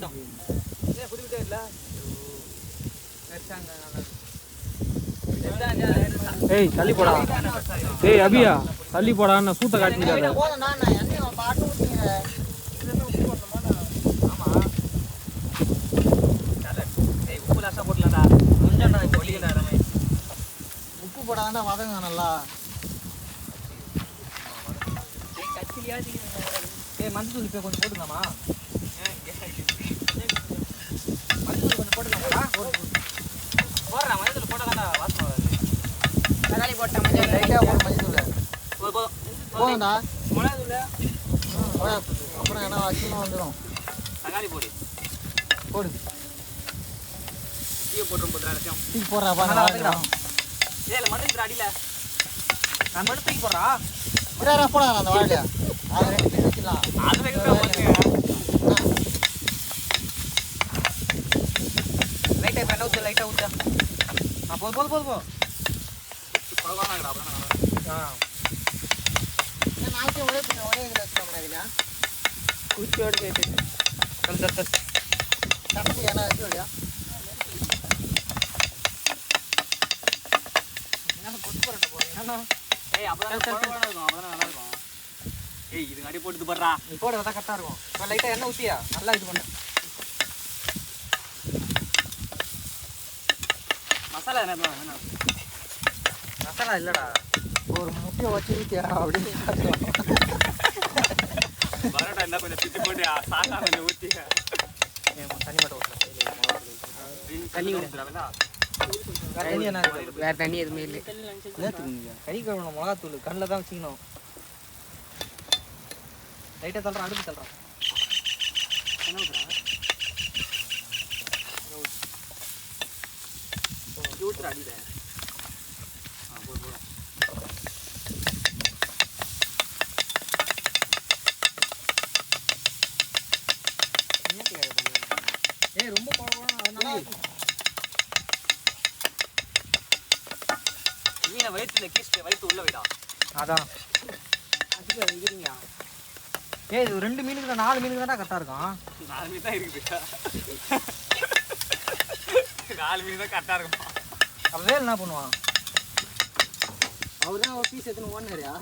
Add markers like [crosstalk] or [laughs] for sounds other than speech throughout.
ஏன் புதுக்கிட்டே இல்லை. ஏய் தள்ளி போடா. ஏய் அபியா தள்ளி சூட்டை காட்டிக்கிறாரு போதும்டா நான் பாட்டு ஊற்றிங்க உப்பு போடாதாண்டா வதங்க நல்லா. ஏய் மஞ்சள் தூள் இப்போ கொஞ்சம் போட்டுக்கலாமா மஞ்சள் தூள் கொஞ்சம் போட்டுக்கலாமாடா போடுறேன் மஞ்சள் போட்டால் தான்டா வாசனை வருது தக்காளி போட்ட மஞ்சள் லைட்டாக போட. மஞ்சள் போதும் போதும் போதும்டா மிளகா அப்புறம் என்ன அசிங்கமாக வந்துடும் தக்காளி பொடி போடு எல்லாத்தையும் தூக்கி போடுறாப்பா நல்லா நல்லா வதக்குடா. ஏய் மண்ணு அடியில் நான் மண்ணு தூக்கி போடுறா போடா அந்த வாழையா? அது ரெண்டு பேர் வச்சிடலாம் அது வைக்கிறேன் லைட்டாக இப்போ என்ன ஊற்று லைட்டாக ஊற்றா ஆ போதும் போதும் போதும் போதும் ஆ நாளைக்கு ஒரே பின்ன ஒரே இதில் வச்சுக்கோங்க இல்லையா குச்சியோடு தட்டு தப்பி என்ன வச்சு இல்லையா ஏய் இது அடி போட்டு படுறா. நீ போட கரெக்டாக இருக்கும் லைட்டாக எண்ணெய் ஊற்றியா நல்லா இது பண்ணு. மசாலா என்ன வேணும் மசாலா இல்லைடா. ஒரு முட்டையை வச்சு ஊற்றியா அப்படின்னு பரோட்டா என்ன கொஞ்சம் பிச்சு போட்டு சாக்கா கொஞ்சம் ஊற்றி தண்ணி மட்டும் தண்ணி வேற தண்ணி எதுவுமே இல்லை. கறி கழுவணும் மிளகாத்தூள் கண்ணில் தான் வச்சுக்கணும். லைட்டாக தள்ளுறான் அடுப்பு தள்ளுறான் என்ன ஊற்றுறா ஆ ஏய் ரொம்ப குழப்பம் அதனால மீனை வயிற்றுல கீஸ்ட்டு வயிற்று உள்ள விடா அதான் அதுக்கு ஏய் இது ரெண்டு மீனுக்கு தான் நாலு மீனுக்கு தானே கரெக்டாக இருக்கும் நாலு மீன் தான் இருக்குது நாலு மீன் தான் கரெக்டாக இருக்கும் அப்போ வேலை என்ன பண்ணுவான்? அவர் தான் ஒரு பீஸ் எடுத்துன்னு ஓடுனாரியா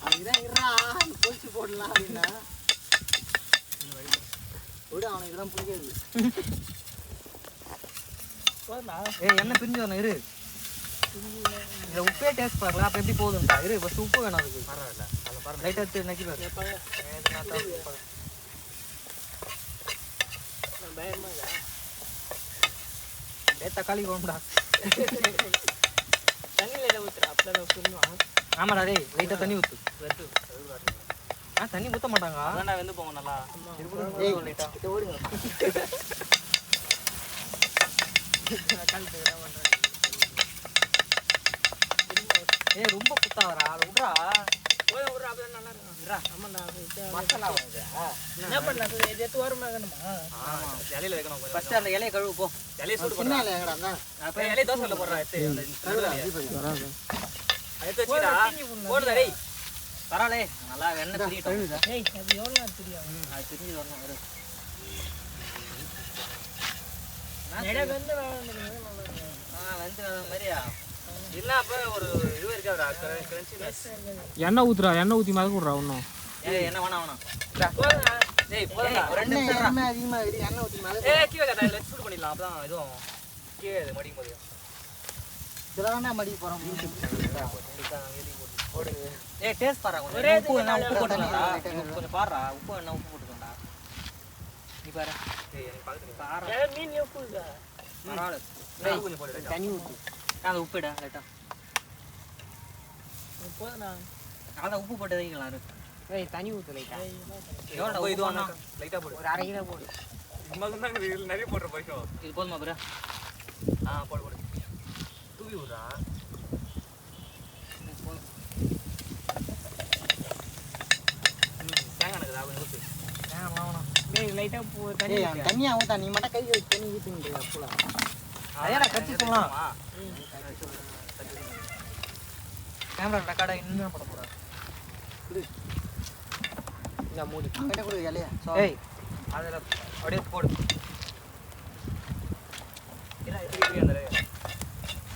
அவனுக்கு இருறா பொழிச்சு போடலாம் அப்படின்னா. விடு அவனுக்கு தான் பிடிக்காது. ஏய் என்ன பிரிஞ்சு வரணும் இரு. இதில் உப்பே டேஸ்ட் பார்க்கல அப்போ எப்படி போகுதுன்டா இரு ஃபஸ்ட் உப்பு வேணும் அதுக்கு. பரவாயில்ல. அதை பாருங்க. லைட்டாக எடுத்து நக்கி பாரு ஏ தக்காளி குழம்புடா ஆமாடா டேய் லைட்டாக தண்ணி ஊற்று ஆ தண்ணி ஊற்ற மாட்டாங்க. அதான் வெந்து போங்க நல்லா? லைட்டாக ஓடுங்க. ரொம்ப குத்தாவரா விட்றா. போய் விட்றா அப்படியே நல்லா இருக்கும் விட்றா. மசாலா வந்து என்ன பண்ணலாம்? இது எடுத்து ஓரமாக வேணுமா இலையில வைக்கணும் ஃபர்ஸ்ட் அந்த இலையை கழுவு போ. இலையை சூடு சின்ன பரவாயில்ல நல்லா கழுவுதா? ஏய் அது எவ்வளோ நேரம் தெரியும்? அது தெரிஞ்சு வரணும் எண்ணெய் ஊத்துறா எண்ணெய் ஊற்றி மதக்க விட்றா ஏய் என்ன வேணாம் வேணாம். ரெண்டு நிமிஷம் எண்ணெய் அதிகமா இரு, எண்ணெய் ஊத்தி மேல சூடு பண்ணிடலாம் அப்பதான் இதுவும் கீழே இதெல்லாம் தான் போறோம் ஏய் டேஸ்ட் பாரு ஒரே உப்பு உப்பு கொஞ்சம் பாருடா உப்பு வேணா உப்பு போட்டுக்கோண்டா நீ பாரு. ஏய் எனக்கு பக்கத்துல பாரு. நிறைய மீன் உப்பு இருக்கா பரவாயில்ல. டேய் கொஞ்சம் போடு தண்ணி ஊத்து. அந்த உப்பு இட லைட்டா. போதுண்ணா அதான் உப்பு போட்டு வைக்கலாம் ஏய் தண்ணி ஊற்று லைட்டா. என்ன? எவ்வளோ இது லைட்டா போடு. ஒரு அரை கிலோ போடு. நிறைய போடுற போய்க்கோ இது போதுமா ப்ரோ? ஆ போடு போடு. தூவி விட்றா தேங்காய் எனக்குதா கொஞ்சம் ஊற்று தேங்காய் வாங்கணும் லைட்டாக போ தண்ணி ஏய் அவன் தண்ணியா ஊத்தா நீ மட்டும் கை வச்சு தண்ணி அப்பலாம். அதையா கட்சி சொல்லலாம். கேமரா ரெக்கார்டா இன்னும் பண்ண போறா? இந்த மூடி. அவன்கிட்ட கொடு இலையா. ஏய் அதுல அப்படியே போடு இல்ல இது இப்படி அந்த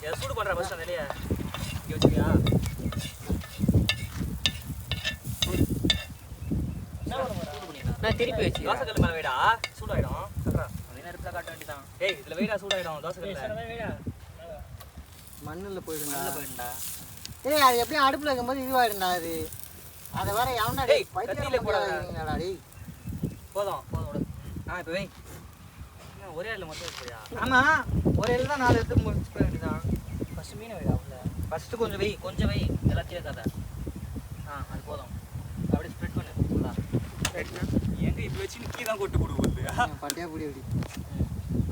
எதை சூடு பண்ற ஃபர்ஸ்ட் அந்த இலைய. இங்க வச்சுக்கியா நான் திருப்பி வச்சு தோசை கல்லு மேல வைடா. சூடாயிடும். நேரத்துல காட்ட வேண்டியதான் ஏய் இதுல வைடா சூடாயிடும். தோசை கல்ல மண்ணுல போயிடுங்க நல்ல போயிடும்டா. ஏய் அது எப்படியும் அடுப்புல இருக்கும்போது இதுவாயிடும்டா அது. அதை வேற எவனா டேய் டேய், கத்தியில போதும் போதும் ஆ இப்போ வை. என்ன, ஒரே ஆள் மொத்தம் வச்சுறியா ஆமா ஒரு எல்லாம் தான் நாலு எடுத்து முடிச்சு போக வேண்டியதான் ஃபர்ஸ்ட் மீன் உள்ள ஃபர்ஸ்ட் கொஞ்சம் வை கொஞ்சம் வை. எல்லாத்தையும் வைக்காத ஆ அது போதும். அப்படியே ஸ்ப்ரெட் பண்ணு ஃபுல்லா எங்க இப்ப வச்சு நிக்கி தான் கொட்டு கொடுக்குது பட்டியா புடி அப்படி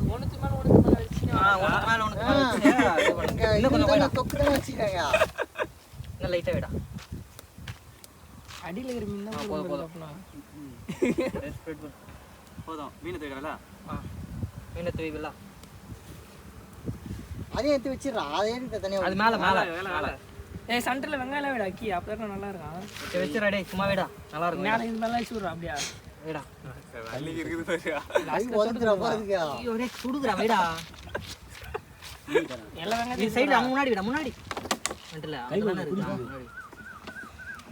மேல மேல வச்சு ஆ மேல மேல. இன்னும் கொஞ்சம் வைடா. தொக்கு தான் வச்சுக்கோங்க இன்னும் லைட்டா வைடா. அடியில இருக்கிற மீன் ஆ, தான் போதும், போதும். ஸ்ப்ரெட் [laughs] பண்ணு. போதும். மீன் தூக்கிடல ஆ. மீனை தூவிடலாம் அதையும் எடுத்து வச்சிடுறா. அதை எடுத்து தனியா அது மேல மேல. மேல ஏய் சென்டர்ல வெங்காயம் விட அக்கி. அப்பதான் நல்லா இருக்கும் வச்சு வச்சுடா டேய் சும்மா வைடா. நல்லா இருக்கும் மேல இது மேல வச்சு விடுறா அப்படியா? வைடா. டேய் சுடுதுடா வைடா. எல்லா நீ வெங்காயம் சைடுல அங்க முன்னாடி விட முன்னாடி. தானே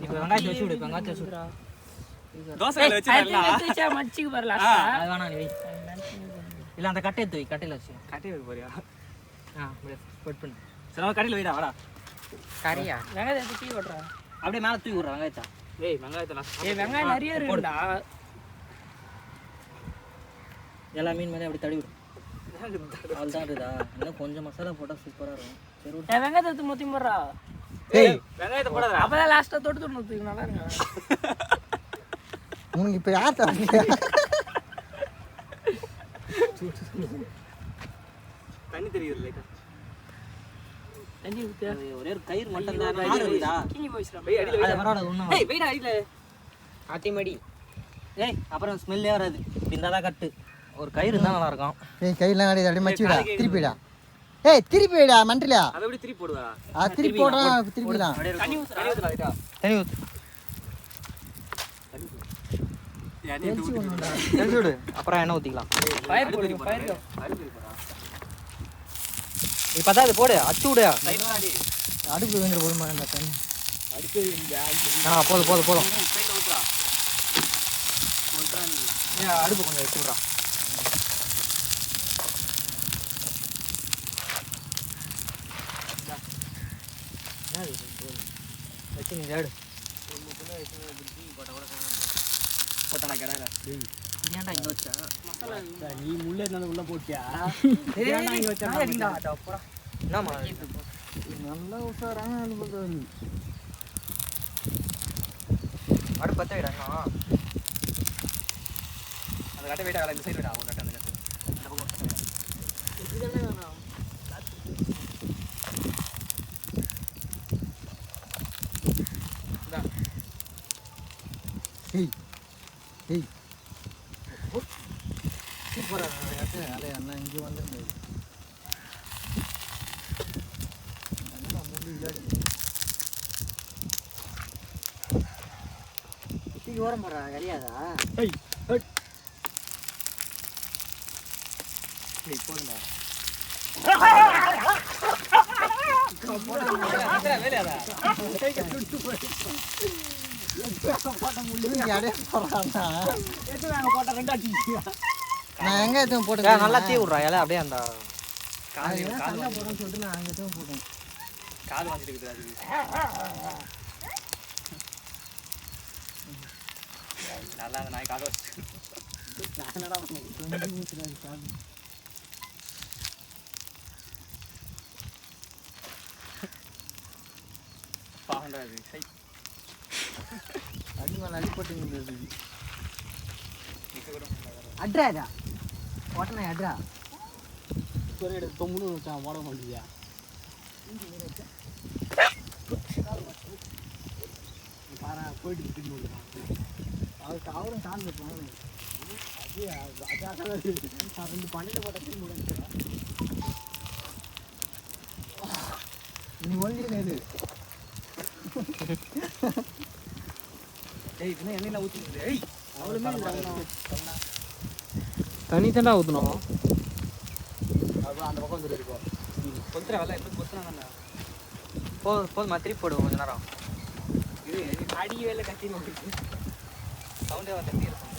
இப்போ வெங்காயத்தை வச்சு விடு வெங்காயத்தை வச்சு விடு. எடுத்து வச்சா மடிச்சுக்கு பாரு லாஸ்டா அது வேணாம் நீ இல்ல அந்த கட்டை எடுத்து வை கட்டையில வச்சு. கட்டி வைக்க போறியா ஆ ஸ்ப்ரெட் பண்ணு. சரி கடையில் வைடா வாடா. கறியா? வெங்காயத்தை எடுத்து தூக்கி விட்றா அப்படியே மேல தூக்கி விடுற வெங்காயத்தை. ஏய் வெங்காயத்தை நான் ஏய் வெங்காயம் நிறைய இருக்குடா. எல்லா மீன் மேலே அப்படி [laughs] அவ்வளோதான் இருக்குதா? இன்னும் கொஞ்சம் மசாலா போட்டால் சூப்பராக இருக்கும். சரி வெங்காயத்தை எடுத்து மொத்தி போடுறா. ஏய். வெங்காயத்தை போடாத அப்பதான் லாஸ்டா தொட்டு தொட்டு ஊத்துக்கு நல்லா இருக்கும் உனக்கு இப்ப யார் தரீங்க [laughs] தெரியுது லைட்டா தண்ணி ஊத்து அது ஒரே ஒரு கயிறு மட்டும் தான் போய் அடியில் பரவாயில்ல ஒன்றும் ஏய் வெயிடா அடியில். ஆத்திமடி. ஏய் அப்புறம் ஸ்மெல்லே வராது. தான் கட்டு. ஒரு கயிறு இருந்தால் நல்லா இருக்கும் ஏய் கையெல்லாம் கிடையாது அப்படியே மச்சிடா. திருப்பிடா. ஏய் திருப்பி வைடா மண்டலியா அதை எப்படி திருப்பி போடுவா? அது திருப்பி போடுறான் திருப்பிடலாம் தண்ணி ஊத்து தண்ணி ஊத்துடா லைட்டா. தண்ணி ஊத்து. தெளிச்சு விடு அப்புறம் போடுங்க பயிர் இப்போ தான் இது போடு அச்சு விடு. அடுப்பு வந்து போடுமா அந்த தண்ணி. ஆ போதும் போதும் போதும். அடுப்பு கொஞ்சம் வச்சு விட்றான் வச்சு நீ தேடு. போட்டானா வச்சா நீ முள்ள இருந்தாலும் உள்ள போட்டியா? [laughs] நல்லா உஷாரான அனுபவம் விடா இன்னும் அந்த கட்டை வெயிட்டா இந்த சைடு விடா ஒரு கட்டை அந்த கட்டை. பக்கம் கட்டை விடா. ஏய் ஏய் சூப்பராக அதே அண்ணா இங்கே வந்துருந்தது தூக்கி ஓரம் போடுறா கிடையாதா தூக்கி அப்படியே போடுறாண்ணா நான் எங்க எதுவும் போட்டு நல்லா தீ விட்றா இலை அப்படியே அந்த கால் வாங்கி- போடுறேன்னு சொல்லிட்டு நான் அங்கே தான் போட்டேன். கால் வாங்கிட்டு இருக்குது அது. நல்லா அந்த நாய் காலை வச்சு பாவண்டா அது சை. அடிமா அடிப்பட்டு அட்ராடா ஓட்டனா அட்ரா தொம்முன்னு ஓட மாட்டியா? பாரா போயிட்டு திரும்பி அவருக்கு அவரும் கால் வைப்பாங்க ரெண்டு பன்னெண்டு போட்ட திரும்பி நீ ஒழிஞ்சிருக்க இது? ஏய் இன்னும் எண்ணெயில ஊற்றி ஏய் அவ்வளோ தண்ணி தாண்டா ஊற்றணும் அப்புறம் அந்த பக்கம் வந்துட்டு இருக்கும் கொத்துற வேலை எப்படி கொத்துறாங்க போதும் போதுமா திருப்பி போடுவோம் கொஞ்ச நேரம். இது அடி வேலை கட்டி சவுண்டே வந்து எப்படி இருக்கும்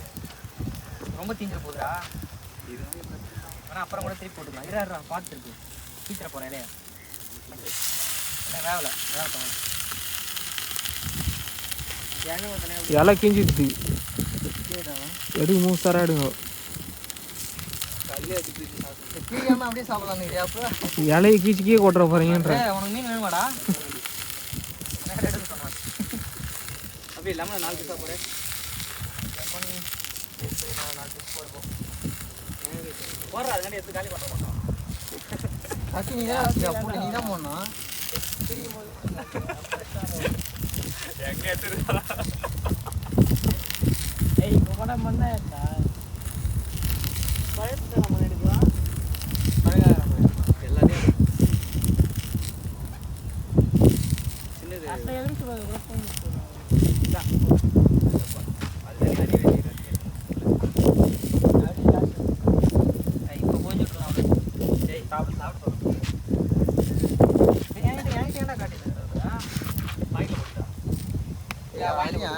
ரொம்ப தீஞ்சிட போகுதுடா. ஆனால் அப்புறம் கூட திருப்பி போட்டுக்கலாம். இரா இரா பார்த்து இருக்கு சீக்கிரம் போகிறேன் இல்லையா வேலை ஊற்றினே இலை கிஞ்சிடுது எடுங்க மூணு சாரா எடுங்க கீழே அப்படியே சாப்பிடலாம் இல்லையா அப்போ இலையை கீச்சு கீழே கொட்டுற போறீங்கன்ற. ஏய், உனக்கு மீன் வேணுமாடா? என்ன எடுத்து சொன்னான் அப்படி இல்லாமல் நாலு பீஸா போடு. நாலு பீஸ் போடுவோம் போடுறா அதுக்காண்டி எடுத்து காலி பண்ண மாட்டோம். கத்தி நீ தான் நீ தான் போடணும். ஏய் இப்போ கூட மண்ணா இருக்கா? பழத்தை நம்ம எடுக்கலாம் எல்லாத்தையும் சின்னது அத்தை எதுவும் சொல்லுவாங்க கூட ஃபோன் பண்ணுவாங்க அது தனி அடி வெட்டி இப்போ கொஞ்சம் டேய் சாப்பிடு சாப்பிடு என்கிட்ட என்கிட்ட என்ன காட்டிட்டு வாங்கிட்டு போட்டா வாங்கியா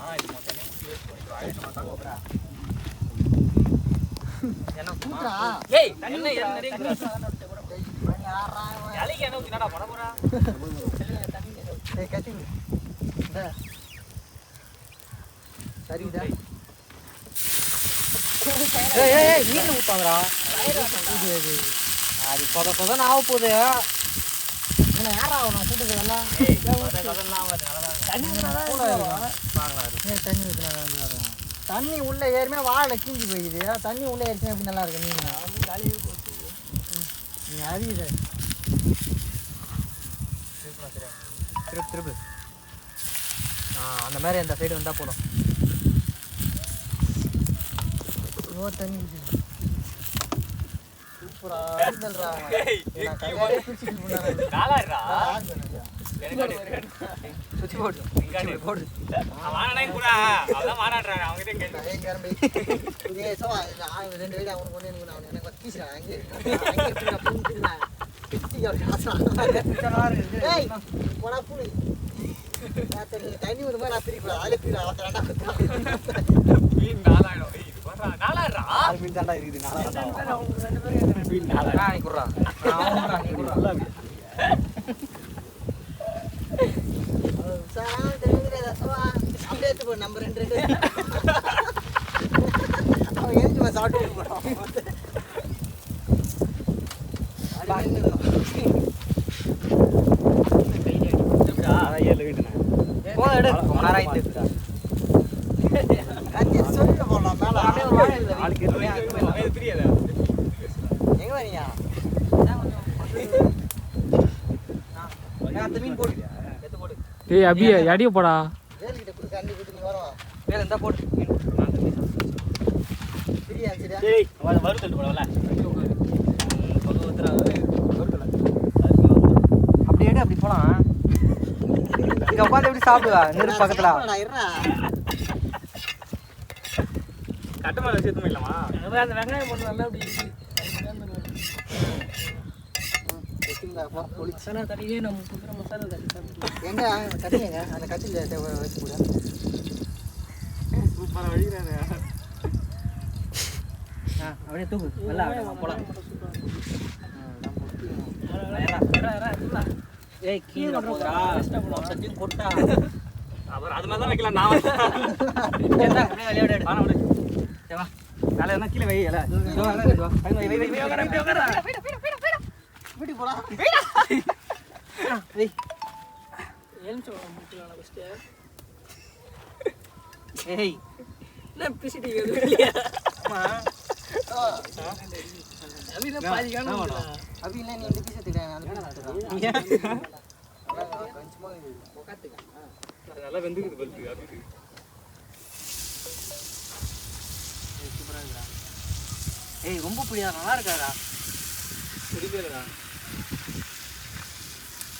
ஆ இது மொத்தம் என்ன ஊத்துறா. ஏய் ஏய் மீன் ஊத்தாங்கடா அது சொத சொதன்னு ஆக போகுது இவனை யாரா அவனை கூட்டுக்கு எல்லாம் தண்ணி. ஏன் தண்ணி உள்ள ஏறுமே வாழை கீஞ்சி போயிடுது தண்ணி உள்ள ஏறிச்சுன்னா எப்படி நல்லா இருக்கு மீன் நீ அறியுது திருப்பு திருப்பு அந்த மாதிரி அந்த சைடு வந்தா போதும். ஓ தண்ணி காலாடுறா ஆள் வேணும்டா. சுத்தி போடு. இங்க போடு. இதே ரெண்டு வீடு அவனுக்கு ஒண்ணு, எனக்கு எனக்கு அங்கே. அங்கே. ஏய், போடா புடி. நான் தண்ணி ஒரு மாதிரி நான் பிரிக்கூடாது. அதிலே பிரி, அவன் தாண்டா மீன் தாண்டா இருக்குது நான் குடுறா போ, நம்ம ரெண்டு ரெண்டு. அவன் எழுந்து சாப்பிட்டு போறான். அது நின்னுடும். ஆராய்ந்து கத்தி சொல்லிட்டு போடலாம் மேல. அப்படியே ஆளுக்கு எங்க வரீங்க அந்த மீன் போடு. எடுத்து போடு. டேய் அபியா எடைய போடா. வேலுக்கிட்ட கொடுக்க அண்டி கொடுத்து நீ வரும் வேலை இருந்தா போடு. மீன் சரியா? சரியா அப்படி எடு அப்படி போலாம். இங்க உட்காந்து எப்படி சாப்பிடுவா? நெருப்பு பக்கத்துல. நான் இருடா. அதான் அந்த வெங்காயம் போட்டு நல்லா அப்படி. மசாலா தண்ணியே நம்ம கொடுக்குற மசாலா தண்ணி சாப்பிட்டு எங்க கட்டி எங்க அந்த கட்டில வச்சு கூட. ஆ, அப்படியே தூக்கு. நல்லா போலாம். ஏய் கீழே போதுடா மொத்தத்தையும் கொட்டா அப்புறம் அது மாதிரி தான் வைக்கலாம். நான் [laughs] அப்படியே வெளியோட வா வேலை என்ன கீழே வை இலை. இதோ வேலை இருக்கு, வா. வை, வை, வை, உட்காரு, இப்படி உட்காரு. வீட்டுக்கு வை. ஏய் அம்மா. பாதி காணும் இல்லை நீ இந்த ஏன்? கொஞ்சமா உட்காந்துக்க நல்லா வெந்துக்குது பல்பு சூப்பராக இருக்குடா. ஏய் ரொம்ப பிடியா நல்லா இருக்காடா. பிடிக்கிறடா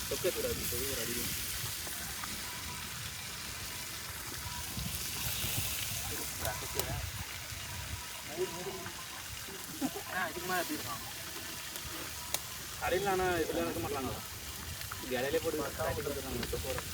தொக்கக்கூடாது தொகுதி அடிக்கும் அதிகமாக எப்படி இருக்கும்? அடையிலானா ஆனால் இருக்க மாட்டாங்களா இடையிலே போட்டு சாப்பிட்டு இருக்கிறாங்க போகிறேன்